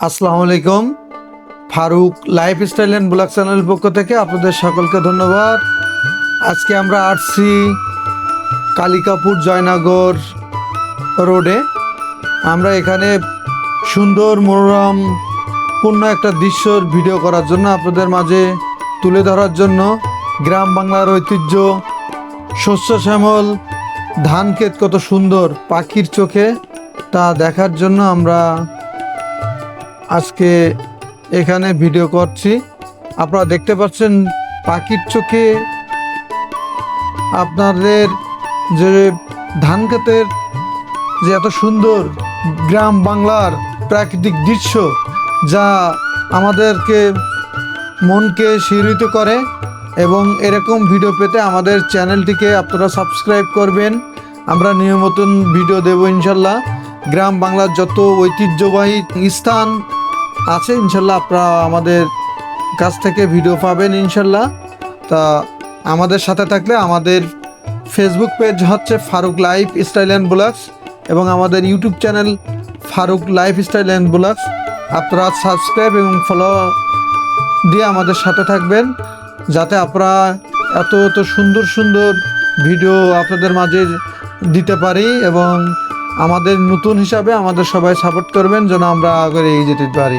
আসসালামু আলাইকুম। Faruk life style and blog চ্যানেলের পক্ষ থেকে আপনাদের সকলকে ধন্যবাদ। আজকে আমরা আসছি কালিকাপুর জয়নগর রোডে। আমরা এখানে সুন্দর, মনোরম, পূর্ণ একটা দৃশ্যর ভিডিও করার জন্য আপনাদের মাঝে তুলে ধরার জন্য গ্রাম বাংলার ঐতিহ্য, শস্য শ্যামল, ধান ক্ষেত কত সুন্দর পাখির চোখে তা দেখার জন্য আমরা আজকে এখানে ভিডিও করছি। আপনারা দেখতে পাচ্ছেন পাখির চোখে আপনাদের যে ধান ক্ষেতের যে এত সুন্দর গ্রাম বাংলার প্রাকৃতিক দৃশ্য যা আমাদেরকে মনকে শিহরিত করে এবং এরকম ভিডিও পেতে আমাদের চ্যানেলটিকে আপনারা সাবস্ক্রাইব করবেন। আমরা নিয়মিত ভিডিও দেব ইনশাল্লাহ। গ্রাম বাংলার যত ঐতিহ্যবাহী স্থান আছে, ইনশাল্লাহ আপনারা আমাদের কাছ থেকে ভিডিও পাবেন, ইনশাল্লাহ। তা আমাদের সাথে থাকলে আমাদের ফেসবুক পেজ হচ্ছে Faruk life style and blogs এবং আমাদের YouTube channel Faruk life style and blogs আপনারা সাবস্ক্রাইব এবং ফলো দিয়ে আমাদের সাথে থাকবেন, যাতে আপনারা এত এত সুন্দর সুন্দর ভিডিও আপনাদের মাঝে দিতে পারি এবং আমাদের নতুন হিসাবে আমাদের সবাই সাপোর্ট করবেন, যেন আমরা আগে এগিয়ে যেতে পারি।